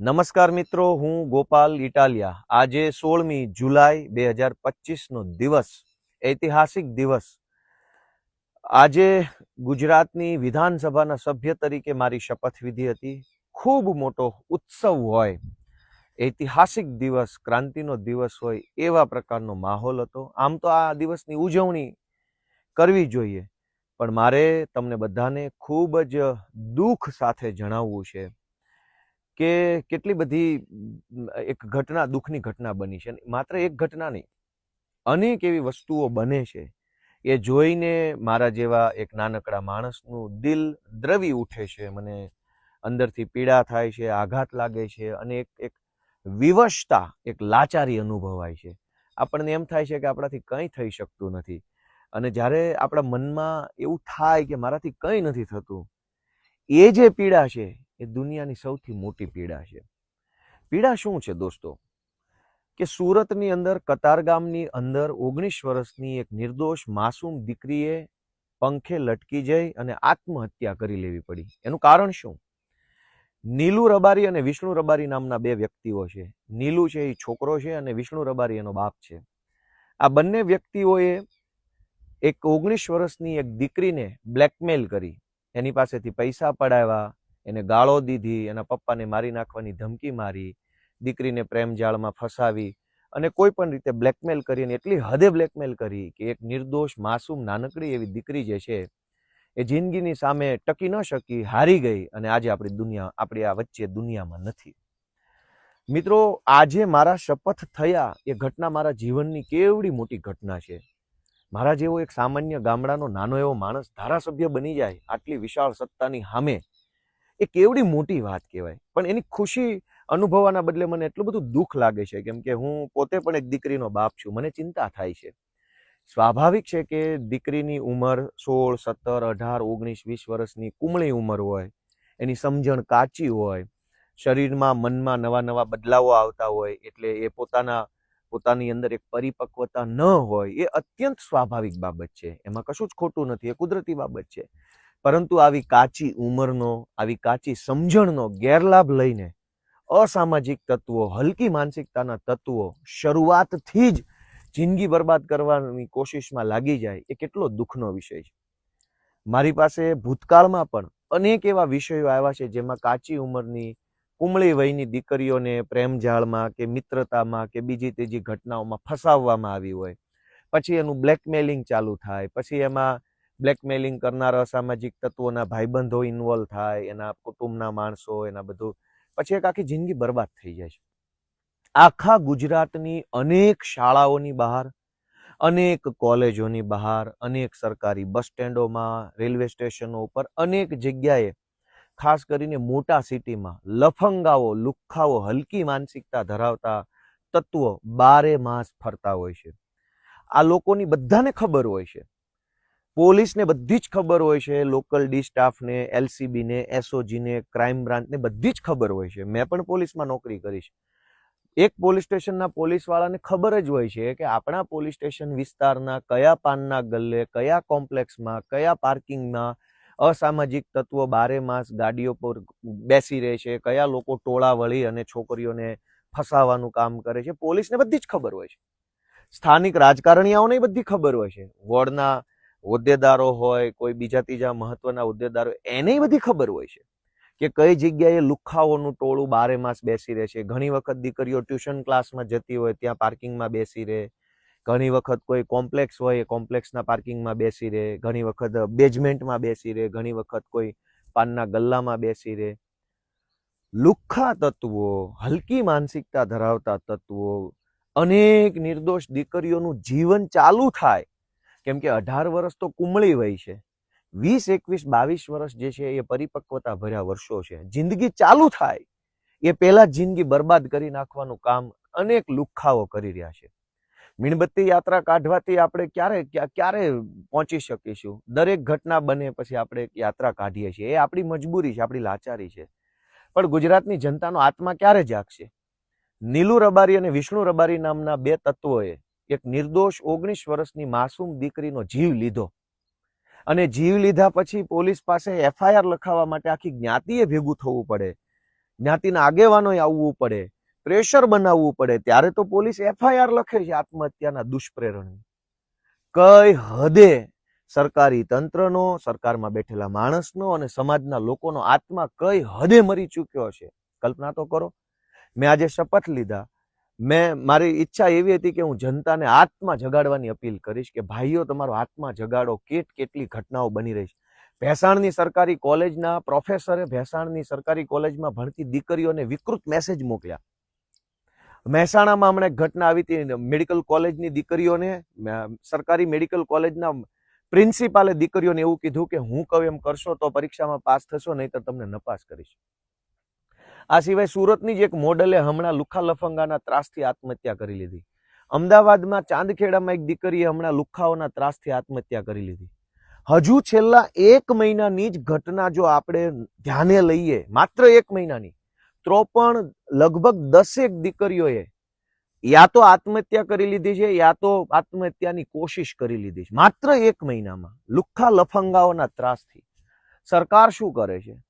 નમસ્કાર મિત્રો, હું ગોપાલ ઇટાલિયા. આજે સોળમી જુલાઈ બે હજાર પચીસનો દિવસ, ઐતિહાસિક દિવસ. આજે ગુજરાતની વિધાનસભાના સભ્ય તરીકે મારી શપથવિધિ હતી. ખૂબ મોટો ઉત્સવ હોય, ઐતિહાસિક દિવસ, ક્રાંતિનો દિવસ હોય, એવા પ્રકારનો માહોલ હતો. આમ તો આ દિવસની ઉજવણી કરવી જોઈએ. પણ મારે તમને બધાને ખૂબ જ દુઃખ સાથે જણાવવું છે. કે કેટલી બધી એક ઘટના, દુઃખની ઘટના બની છે. માત્ર એક ઘટના નહીં, અનેક એવી વસ્તુઓ બને છે એ જોઈને મારા જેવા એક નાનકડા માણસનું દિલ દ્રવી ઉઠે છે, મને અંદરથી પીડા થાય છે, આઘાત લાગે છે અને એક એક વિવશતા, એક લાચારી અનુભવાય છે. આપણને એમ થાય છે કે આપણાથી કંઈ થઈ શકતું નથી અને જ્યારે આપણા મનમાં એવું થાય કે મારાથી કંઈ નથી થતું, એ જે પીડા છે એ દુનિયાની સૌથી મોટી પીડા છે. પીડા શું છે દોસ્તો? કે સુરતની અંદર કતારગામની અંદર ઓગણીસ વર્ષની એક નિર્દોષ માસૂમ દીકરીએ પંખે લટકી જઈ અને આત્મહત્યા કરી લેવી પડી. એનું કારણ શું? નીલુ રબારી અને વિષ્ણુ રબારી નામના બે વ્યક્તિઓ છે. નીલુ છે એ છોકરો છે અને વિષ્ણુ રબારી એનો બાપ છે. આ બંને વ્યક્તિઓએ એક ઓગણીસ વર્ષની એક દીકરીને બ્લેકમેલ કરી. એની પાસેથી પૈસા પડાવ્યા એને ગાળો દીધી, એના પપ્પાને મારી નાખવાની ધમકી મારી, દીકરીને પ્રેમ જાળમાં ફસાવી અને કોઈ પણ રીતે બ્લેકમેલ કરી અને એટલી હદે બ્લેકમેલ કરી કે એક નિર્દોષ, માસૂમ નાનકડી એવી દીકરી જે છે, એ જિંદગીની સામે ટકી ન શકી, હારી ગઈ અને આજે આપણી દુનિયા, આપણી આ વચ્ચે દુનિયામાં નથી. મિત્રો, આજે મારા શપથ થયા એ ઘટના મારા જીવનની કેવડી મોટી ઘટના છે. મારા જેવો એક સામાન્ય ગામડાનો નાનો એવો માણસ ધારાસભ્ય બની જાય આટલી વિશાળ સત્તાની સામે એ કેવડી મોટી વાત કહેવાય. પણ એની ખુશી અનુભવવાના બદલે મને એટલું બધું દુઃખ લાગે છે, કેમ કે હું પોતે પણ એક દીકરીનો બાપ છું, મને ચિંતા થાય છે. સ્વાભાવિક છે કે દીકરીની ઉંમર સોળ, સત્તર, અઢાર, ઓગણીસ, વીસ વર્ષની કુમળી ઉંમર હોય, એની સમજણ કાચી હોય, શરીરમાં મનમાં નવા નવા બદલાવો આવતા હોય, એટલે એ પોતાના, પોતાની અંદર એક પરિપક્વતા ન હોય, એ અત્યંત સ્વાભાવિક બાબત છે. એમાં કશું જ ખોટું નથી, એ કુદરતી બાબત છે. પરંતુ આવી કાચી ઉંમરનો, આવી કાચી સમજણનો ગેરલાભ લઈને અસામાજિક તત્વો, હલકી માનસિકતાના તત્વો શરૂઆતથી જ જિંદગી બરબાદ કરવાની કોશિશમાં લાગી જાય એ કેટલો દુઃખનો વિષય છે. મારી પાસે ભૂતકાળમાં પણ અનેક એવા વિષયો આવ્યા છે જેમાં કાચી ઉંમરની કુમળી વયની દીકરીઓને પ્રેમજાળમાં કે મિત્રતામાં કે બીજી ત્રીજી ઘટનાઓમાં ફસાવવામાં આવી હોય. પછી એનું બ્લેકમેલિંગ ચાલુ થાય, પછી એમાં બ્લેકમેલિંગ કરનાર અસામાજિક તત્વોના ભાઈબંધો ઇન્વોલ્વ થાય, એના કુટુંબના માણસો, એના બધું, પછી એક આખી જિંદગી બરબાદ થઈ જાય છે. આખા ગુજરાતની અનેક શાળાઓની બહાર, અનેક કોલેજોની બહાર, અનેક સરકારી બસ સ્ટેન્ડોમાં, રેલવે સ્ટેશનો ઉપર અનેક જગ્યાએ, ખાસ કરીને મોટા સિટીમાં, લફંગાઓ, લુખ્ખાઓ, હલકી માનસિકતા ધરાવતા તત્વો બારે માસ ફરતા હોય છે. આ લોકોની બધાને ખબર હોય છે પોલીસને બધી જ ખબર હોય છે, લોકલ ડી સ્ટાફને, એલસીબીને, એસઓજીને, ક્રાઇમ બ્રાન્ચને બધી જ ખબર હોય છે. મેં પણ પોલીસમાં નોકરી કરી છે. એક પોલીસ સ્ટેશનના પોલીસવાળાને ખબર જ હોય છે કે આપણા પોલીસ સ્ટેશન વિસ્તારના કયા પાનના ગલ્લે, કયા કોમ્પ્લેક્સમાં, કયા પાર્કિંગમાં અસામાજિક તત્વો બારે માસ ગાડીઓ પર બેસી રહે છે, કયા લોકો ટોળા વળી અને છોકરીઓને ફસાવાનું કામ કરે છે. પોલીસને બધી જ ખબર હોય છે. સ્થાનિક રાજકારણીઓને બધી ખબર હોય છે. વોર્ડના હોદ્દેદારો હોય, કોઈ બીજા ત્રીજા મહત્વના હોદ્દેદારો એને બધી ખબર હોય છે કે કઈ જગ્યાએ લુખ્ખાઓનું ટોળું બારે માસ બેસી રહે છે. ઘણી વખત દીકરીઓ ટ્યુશન ક્લાસમાં જતી હોય, ત્યાં પાર્કિંગમાં બેસી રહે. ઘણી વખત કોઈ કોમ્પ્લેક્સ હોય, એ કોમ્પ્લેક્સના પાર્કિંગમાં બેસી રહે. ઘણી વખત બેઝમેન્ટમાં બેસી રહે. ઘણી વખત કોઈ પાનના ગલ્લામાં બેસી રહે. લુખ્ખા તત્વો, હલકી માનસિકતા ધરાવતા તત્વો, અનેક નિર્દોષ દીકરીઓનું જીવન ચાલુ થાય કેમ કે અઢાર વર્ષ તો કુમળી વય છે. વીસ, એકવીસ, બાવીસ વર્ષ જે છે એ પરિપક્વતા ભર્યા વર્ષો છે. જિંદગી ચાલુ થાય. એ પહેલા જિંદગી બરબાદ કરી નાખવાનું કામ અનેક લુખ્ખાઓ કરી રહ્યા છે. મીણબત્તી યાત્રા કાઢવાથી આપણે ક્યારે, ક્યા- ક્યારે પહોંચી શકીશું? દરેક ઘટના બને પછી આપણે યાત્રા કાઢીએ છીએ. એ આપણી મજબૂરી છે, આપણી લાચારી છે. પણ ગુજરાતની જનતાનો આત્મા ક્યારે જાગશે? નીલુ રબારી અને વિષ્ણુ રબારી નામના બે તત્વોએ એક નિર્દોષ ઓગણીસ વર્ષની માસૂમ દીકરીનો જીવ લીધો. અને જીવ લીધા પછી પોલીસ પાસે એફઆઈઆર લખાવવા માટે આખી જ્ઞાતિએ ભેગું થવું પડે. જ્ઞાતિના આગેવાનોએ આવવું પડે. પ્રેશર બનાવવું પડે. ત્યારે તો પોલીસ એફઆઈઆર લખે છે આત્મહત્યાના દુષ્પ્રેરણની કઈ હદે સરકારી તંત્રનો, સરકારમાં બેઠેલા માણસનો અને સમાજના લોકોનો આત્મા કઈ હદે મરી ચૂક્યો છે? કલ્પના તો કરો. મેં આજે શપથ લીધા. મેં, મારી ઈચ્છા એવી હતી કે હું જનતાને આત્મા જગાડવાની અપીલ કરીશ કે ભાઈઓ, તમારો આત્મા જગાડો. કેટ કેટલી ઘટનાઓ બની રહી છે. ભેસાણની સરકારી કોલેજના પ્રોફેસરે ભેસાણની સરકારી કોલેજમાં ભણતી દીકરીઓને વિકૃત મેસેજ મોકલ્યા. મહેસાણામાં હમણાં ઘટના આવી હતી. મેડિકલ કોલેજની દીકરીઓને સરકારી મેડિકલ કોલેજના પ્રિન્સિપાલે દીકરીઓને એવું કીધું કે, હું કહું એમ કરશો તો પરીક્ષામાં પાસ થશો નહીં તો તમને નપાસ કરીશ. આ સિવાય સુરતની જ એક મોડલે હમણાં લુખા લફંગાના ત્રાસથી આત્મહત્યા કરી લીધી. અમદાવાદમાં ચાંદખેડામાં એક દીકરીએ હમણાં લુખાઓના ત્રાસથી આત્મહત્યા કરી લીધી. હજુ છેલ્લા એક મહિનાની જ ઘટના જો આપણે ધ્યાને લઈએ, માત્ર એક મહિનાની તો પણ લગભગ દસેક દીકરીઓએ યા તો આત્મહત્યા કરી લીધી છે, યા તો આત્મહત્યાની કોશિશ કરી લીધી છે. માત્ર એક મહિનામાં લુખ્ખા લફંગાઓના ત્રાસથી સરકાર શું કરે છે?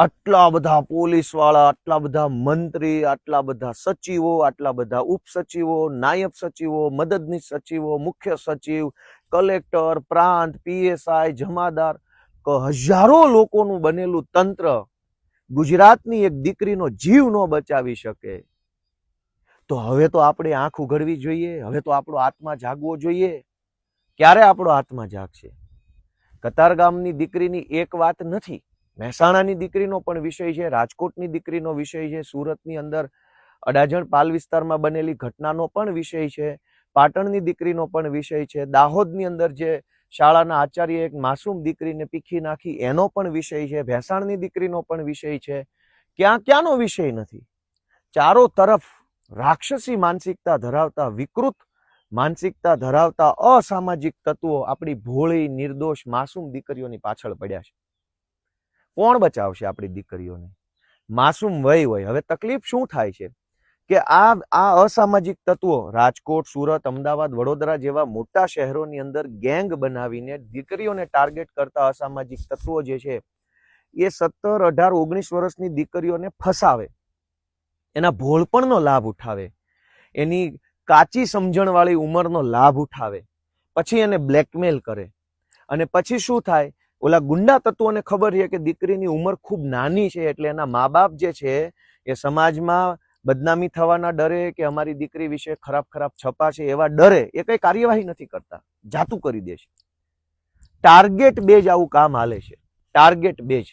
આટલા બધા પોલીસવાળા આટલા બધા મંત્રી, આટલા બધા સચિવો, આટલા બધા ઉપસચિવો, નાયબ સચિવો, મદદનીશ સચિવો, મુખ્ય સચિવ, કલેક્ટર, પ્રાંત, પીએસઆઈ, જમાદાર હજારો લોકોનું બનેલું તંત્ર ગુજરાતની એક દીકરીનો જીવ ન બચાવી શકે. તો હવે તો આપણે આંખ ઉઘડવી જોઈએ, હવે તો આપણો આત્મા જાગવો જોઈએ. ક્યારે આપણો આત્મા જાગશે? કતારગામની દીકરીની એક વાત નથી. મહેસાણાની દીકરીનો પણ વિષય છે, રાજકોટની દીકરીનો વિષય છે, સુરતની અંદર અડાજણ પાલ વિસ્તારમાં બનેલી ઘટનાનો પણ વિષય છે, પાટણની દીકરીનો પણ વિષય છે, દાહોદની અંદર જે શાળાના આચાર્ય એક માસૂમ દીકરીને પીખી નાખી, એનો પણ વિષય છે, ભેસાણની દીકરીનો પણ વિષય છે. ક્યાં ક્યાંનો વિષય નથી? ચારો તરફ રાક્ષસી માનસિકતા ધરાવતા, વિકૃત માનસિકતા ધરાવતા અસામાજિક તત્વો આપણી ભોળી, નિર્દોષ, માસૂમ દીકરીઓની પાછળ પડ્યા છે. કોણ બચાવશે આપણી દીકરીઓને? માસૂમ વય હોય. હવે તકલીફ શું થાય છે? કે આ આ અસામાજિક તત્વો, રાજકોટ, સુરત, અમદાવાદ, વડોદરા જેવા મોટા શહેરોની અંદર ગેંગ બનાવીને દીકરીઓને ટાર્ગેટ કરતા અસામાજિક તત્વો જે છે, એ સત્તર, અઢાર, ઓગણીસ વર્ષની દીકરીઓને ફસાવે. એના ભોળપણનો લાભ ઉઠાવે. એની કાચી સમજણવાળી ઉંમરનો લાભ ઉઠાવે. પછી એને બ્લેકમેલ કરે. અને પછી શું થાય? ઓલા ગુંડા તત્વોને ખબર છે કે દીકરીની ઉંમર ખૂબ નાની છે એટલે એના મા બાપ જે છે એ સમાજમાં બદનામી થવાના ડરે કે અમારી દીકરી વિશે ખરાબ ખરાબ છપા છે એવા ડરે એ કઈ કાર્યવાહી નથી કરતા. જાતું કરી દે છે ટાર્ગેટ બેજ આવું કામ હાલે છે. ટાર્ગેટ બેજ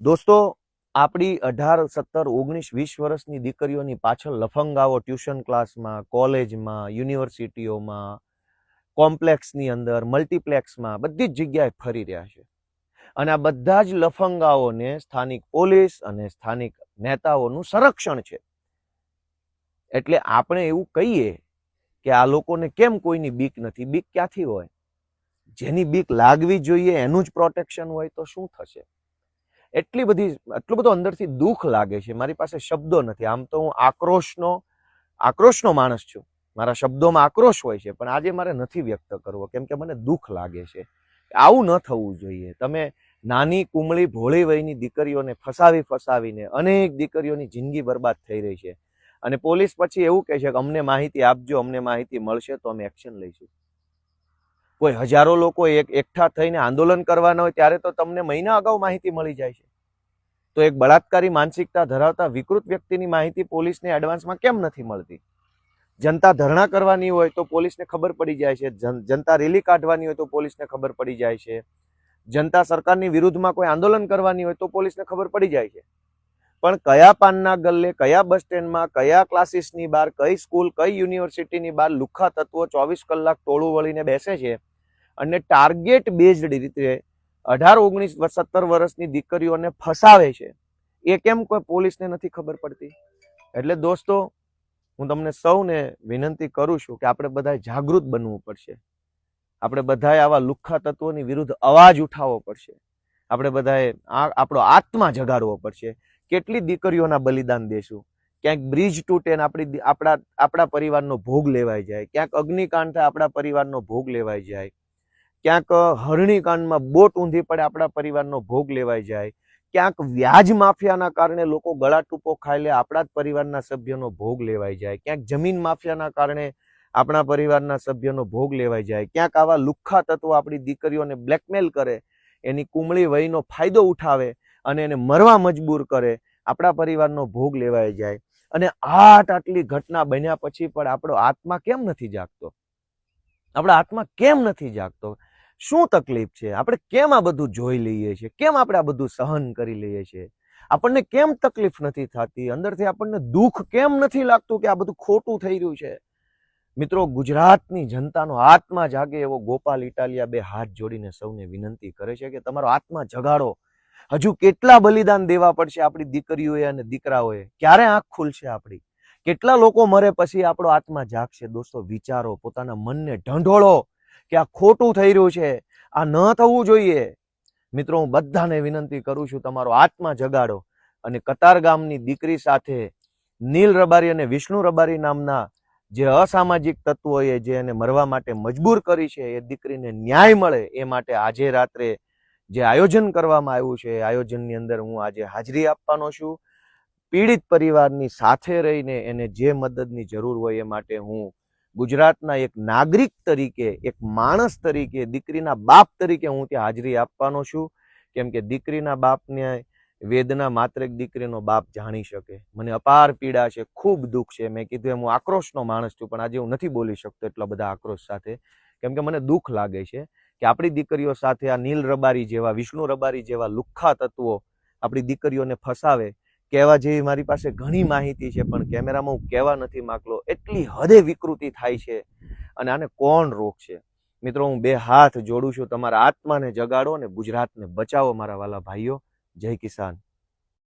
દોસ્તો, આપણી અઢાર, સત્તર, ઓગણીસ, વીસ વર્ષની દીકરીઓની પાછળ લફંગાઓ, ટ્યુશન ક્લાસમાં, કોલેજમાં, યુનિવર્સિટીઓમાં કોમ્પ્લેક્સની અંદર, મલ્ટીપ્લેક્સમાં બધી જ જગ્યાએ ફરી રહ્યા છે. અને આ બધા જ લફંગાઓને સ્થાનિક પોલીસ અને સ્થાનિક નેતાઓનું સંરક્ષણ છે. એટલે આપણે એવું કહીએ કે આ લોકોને કેમ કોઈની બીક નથી? બીક ક્યાંથી હોય? જેની બીક લાગવી જોઈએ, એનું જ પ્રોટેક્શન હોય તો શું થશે? એટલી બધી એટલું બધું અંદરથી દુઃખ લાગે છે. મારી પાસે શબ્દો નથી. આમ તો હું આક્રોશનો આક્રોશનો માણસ છું. મારા શબ્દોમાં આક્રોશ હોય છે, પણ આજે મારે નથી વ્યક્ત કરવો, કેમ કે મને દુઃખ લાગે છે. આવું ન થવું જોઈએ. તમે નાની કુમળી ભોળી વયની દીકરીઓને ફસાવી ફસાવીને અનેક દીકરીઓની જિંદગી બરબાદ થઈ રહી છે. અને પોલીસ પછી એવું કહે છે કે અમને માહિતી આપજો, અમને માહિતી મળશે તો અમે એક્શન લઈશું. કોઈ હજારો લોકો એક, એકઠા થઈને આંદોલન કરવાના હોય ત્યારે તો તમને મહિના અગાઉ માહિતી મળી જાય છે. તો એક બળાત્કારી માનસિકતા ધરાવતા વિકૃત વ્યક્તિની માહિતી પોલીસને એડવાન્સમાં કેમ નથી મળતી? જનતા ધરણા કરવાની હોય તો પોલીસને ખબર પડી જાય છે. જનતા રેલી કાઢવાની હોય તો પોલીસને ખબર પડી જાય છે. જનતા સરકારની વિરુદ્ધમાં કોઈ આંદોલન કરવાની હોય તો પોલીસને ખબર પડી જાય છે. પણ કયા પાનના ગલ્લે, કયા બસ સ્ટેન્ડમાં, કયા ક્લાસીસની બહાર, કઈ સ્કૂલ, કઈ યુનિવર્સિટીની બહાર લુખ્ખા તત્વો ચોવીસ કલાક ટોળું વળીને બેસે છે અને ટાર્ગેટ બેઝડ રીતે અઢાર, ઓગણીસ, સત્તર વર્ષની દીકરીઓને ફસાવે છે. એ કેમ કોઈ પોલીસને નથી ખબર પડતી? એટલે દોસ્તો હું તમને સૌને વિનંતી કરું છું કે આપણે બધાએ જાગૃત બનવું પડશે. આપણે બધાએ આવા લુખ્ખા તત્વોની વિરુદ્ધ અવાજ ઉઠાવવો પડશે. આપણે બધાએ આ, આપણો આત્મા જગાડવો પડશે. કેટલી દીકરીઓના બલિદાન દેશું? ક્યાંક બ્રિજ તૂટે ને આપણી આપણા આપણા પરિવારનો ભોગ લેવાઈ જાય. ક્યાંક અગ્નિકાંડ થાય આપણા પરિવારનો ભોગ લેવાઈ જાય. ક્યાંક હરણીકાંડમાં બોટ ઊંધી પડે આપણા પરિવારનો ભોગ લેવાઈ જાય. ક્યાંક વ્યાજ માફિયાના કારણે લોકો ગળા ટૂંપો ખાઈ લે, આપણા જ પરિવારના સભ્યનો ભોગ લેવાઈ જાય. ક્યાંક જમીન માફિયાના કારણે આપણા પરિવારના સભ્યનો ભોગ લેવાઈ જાય. ક્યાંક આવા લુખ્ખા તત્વો આપણી દીકરીઓને બ્લેકમેલ કરે, એની કુમળી વયનો ફાયદો ઉઠાવે અને એને મરવા મજબૂર કરે, આપણા પરિવારનો ભોગ લેવાઈ જાય. અને આટ આટલી ઘટના બન્યા પછી પણ આપણો આત્મા કેમ નથી જાગતો? આપણા આત્મા કેમ નથી જાગતો? શું તકલીફ છે? આપણે કેમ આ બધું જોઈ લઈએ છીએ? કેમ આપણે આ બધું સહન કરી લઈએ છીએ? આપણને કેમ તકલીફ નથી થતી? અંદરથી આપણને દુઃખ કેમ નથી લાગતું કે આ બધું ખોટું થઈ રહ્યું છે? મિત્રો, ગુજરાતની જનતાનો આત્મા જાગે એવો ગોપાલ ઇટાલિયા બે હાથ જોડીને સૌને વિનંતી કરે છે કે તમારો આત્મા જગાડો. હજુ કેટલા બલિદાન દેવા પડશે આપણી દીકરીઓએ અને દીકરાઓએ? ક્યારે આંખ ખુલશે આપણી? કેટલા લોકો મરે પછી આપણો આત્મા જાગશે? દોસ્તો, વિચારો, પોતાના મનને ઢંઢોળો. કે આ ખોટું થઈ રહ્યું છે, આ ન થવું જોઈએ. મિત્રો, હું બધાને વિનંતી કરું છું, તમારો આત્મા જગાડો અને કતાર ગામની દીકરી સાથે નીલ રબારી અને વિષ્ણુ રબારી નામના જે અસામાજિક તત્વોએ જે એને મરવા માટે મજબૂર કરી છે, એ દીકરીને ન્યાય મળે એ માટે આજે રાત્રે જે આયોજન કરવામાં આવ્યું છે, એ આયોજનની અંદર હું આજે હાજરી આપવાનો છું. પીડિત પરિવારની સાથે રહીને એને જે મદદની જરૂર હોય એ માટે હું ગુજરાતના એક નાગરિક તરીકે, એક માણસ તરીકે, દીકરીના બાપ તરીકે હું ત્યાં હાજરી આપવાનો છું. કેમ કે દીકરીના બાપને વેદના માત્ર એક દીકરીનો બાપ જાણી શકે. મને અપાર પીડા છે, ખૂબ દુઃખ છે. મેં કીધું એમ હું આક્રોશનો માણસ છું, પણ આજે હું નથી બોલી શકતો એટલા બધા આક્રોશ સાથે. કેમ કે મને દુઃખ લાગે છે કે આપણી દીકરીઓ સાથે આ નીલ રબારી જેવા, વિષ્ણુ રબારી જેવા લુખ્ખા તત્વો આપણી દીકરીઓને ફસાવે કહેવા જેવી મારી પાસે ઘણી માહિતી છે પણ કેમેરામાં હું કહેવા નથી માગલો એટલી હદે વિકૃતિ થાય છે અને આને કોણ રોકશે? મિત્રો હું બે હાથ જોડું છું. તમારા આત્માને જગાડો અને ગુજરાતને બચાવો મારા વાલા ભાઈઓ. જય કિસાન.